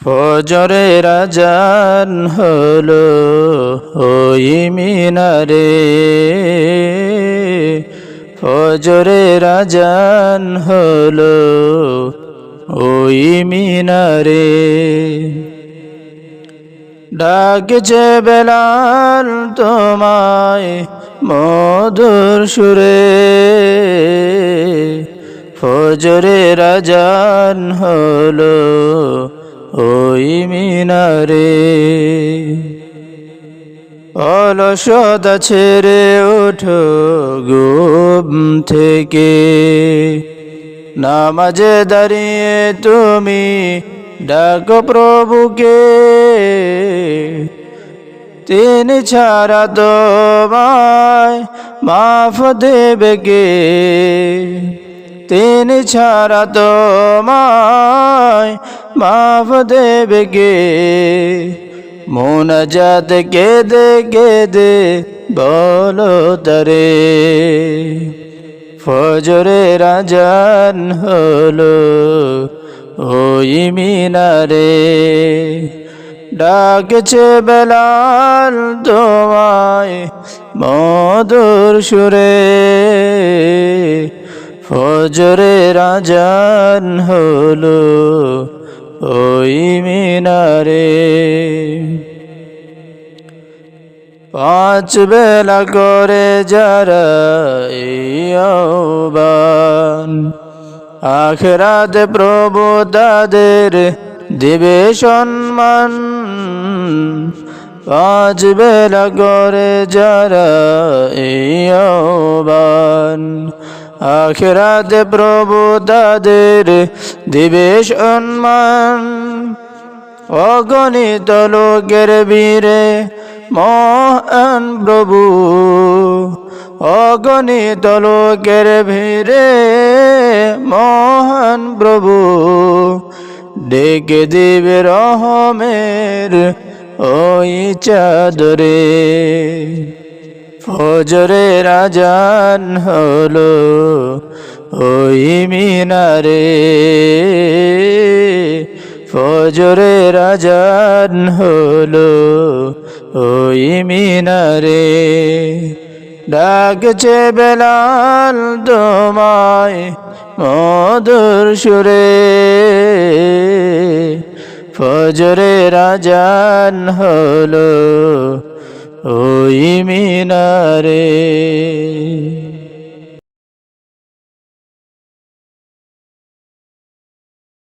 ফজরে রাজান হলো ওই মিনারে। ফজরে রাজান হলো ওই মিনারে। ডাকছে বেলাল তোমায় মধুর সুরে। ফজরে রাজান হলো ওই মিনারে অলসদা ছেড়ে ওঠো ঘুম থেকে। নামাজে দাঁড়িয়ে তুমি ডাক প্রভুকে। তিনি ছাড়া তোমায় মাফ দেবে কে? তিনি ছাড়া তোমায় মাফ দেবে গে মোনাজাত কেদে কেদে বলো তরে। ফজরে রাজান হলো ওই মিনারে, ডাকছে বেলাল তোমায় মধুর সুরে। ফজরে রাজান হলো ওই মিনারে পাঁচ বেলা করে যারা আখরাতে প্রভু তাদের দিবে সম্মান। পাঁচ বেলা করে যারা এই আখেরাতে প্রভু তাদের দিবে সম্মান অগণিত লোকের বীরে মহান প্রভু। অগণিত লোকের ভিড়ে মহান প্রভু। ডেকে দিবে রহমের ওই চাদরে। ফজরে রাজান হলো ওই মিনারে। ফজরে রাজান হলো ওই মিনারে। ডাকছে বেলাল তোমায় মধুর সুরে। ফজরে রাজান হলো ওই মিনারে